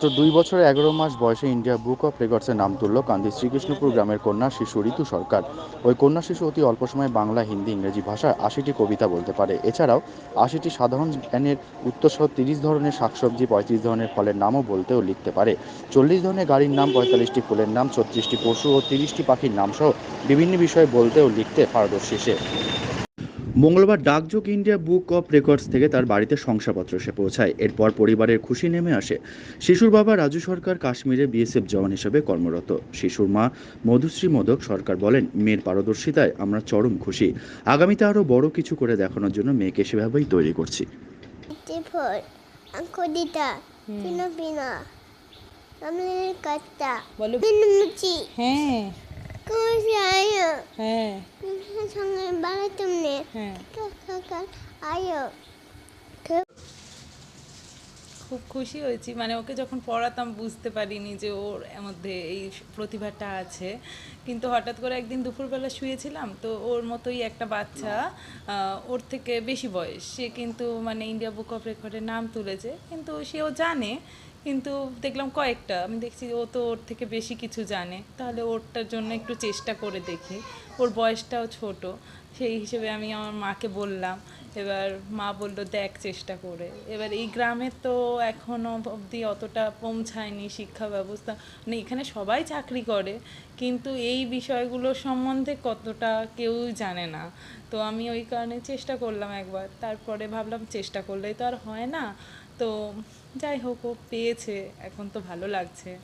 মাত্র দুই বছর এগারো মাস বয়সে ইন্ডিয়া বুক অফ রেকর্ডসে নাম তুলল কান্দি শ্রীকৃষ্ণপুর গ্রামের কন্যা শিশু ঋতু সরকার। ওই কন্যা শিশু অতি অল্প সময়ে বাংলা, হিন্দি, ইংরেজি ভাষায় আশিটি কবিতা বলতে পারে। এছাড়াও আশিটি সাধারণ জ্ঞানের উত্তরসহ তিরিশ ধরনের শাকসবজি, পঁয়ত্রিশ ধরনের ফলের নামও বলতে ও লিখতে পারে। চল্লিশ ধরনের গাড়ির নাম, পঁয়তাল্লিশটি ফুলের নাম, ছত্রিশটি পশু ও তিরিশটি পাখির নাম সহ বিভিন্ন বিষয়ে বলতে ও লিখতে পারদর্শী সে। মঙ্গলবার ডাকযোগ ইন্ডিয়া বুক অফ রেকর্ডস থেকে তার বাড়িতে শংসাপত্র এসে পৌঁছায়। এরপর পরিবারের খুশি নেমে আসে। শিশুর বাবা রাজু সরকার কাশ্মীরে বিএসএফ জওয়ান হিসেবে কর্মরত। শিশুর মা মধুশ্রী মোদক সরকার বলেন মেয়ের পারদর্শিতায় আমরা চরম খুশি। আগামীতে আরও বড় কিছু করে দেখানোর জন্য মেয়েকে সেভাবেই তৈরি করছি। Tipol, ang 상을 말했더니 네. 아유 그 খুব খুশি হয়েছি। মানে ওকে যখন পড়াতাম বুঝতে পারিনি যে ওর মধ্যে এই প্রতিভাটা আছে। কিন্তু হঠাৎ করে একদিন দুপুরবেলা শুয়েছিলাম, তো ওর মতোই একটা বাচ্চা ওর থেকে বেশি বয়স। সে কিন্তু মানে ইন্ডিয়া বুক অফ রেকর্ডে নাম তুলেছে, কিন্তু সেও জানে। কিন্তু দেখলাম কয়েকটা, আমি দেখছি ও তো ওর থেকে বেশি কিছু জানে। তাহলে ওরটার জন্য একটু চেষ্টা করে দেখি। ওর বয়সটাও ছোট, সেই হিসেবে আমি আমার মাকে বললাম। এবার মা বলল, দেখ চেষ্টা করে। এবার এই গ্রামে তো এখনও অবধি অতটা পৌঁছায়নি শিক্ষা ব্যবস্থা। মানে এখানে সবাই চাকরি করে, কিন্তু এই বিষয়গুলো সম্বন্ধে কতটা কেউই জানে না। তো আমি ওই কারণে চেষ্টা করলাম একবার। তারপরে ভাবলাম, চেষ্টা করলেই তো আর হয় না। তো যাই হোক, ও পেয়েছে। এখন তো ভালো লাগছে।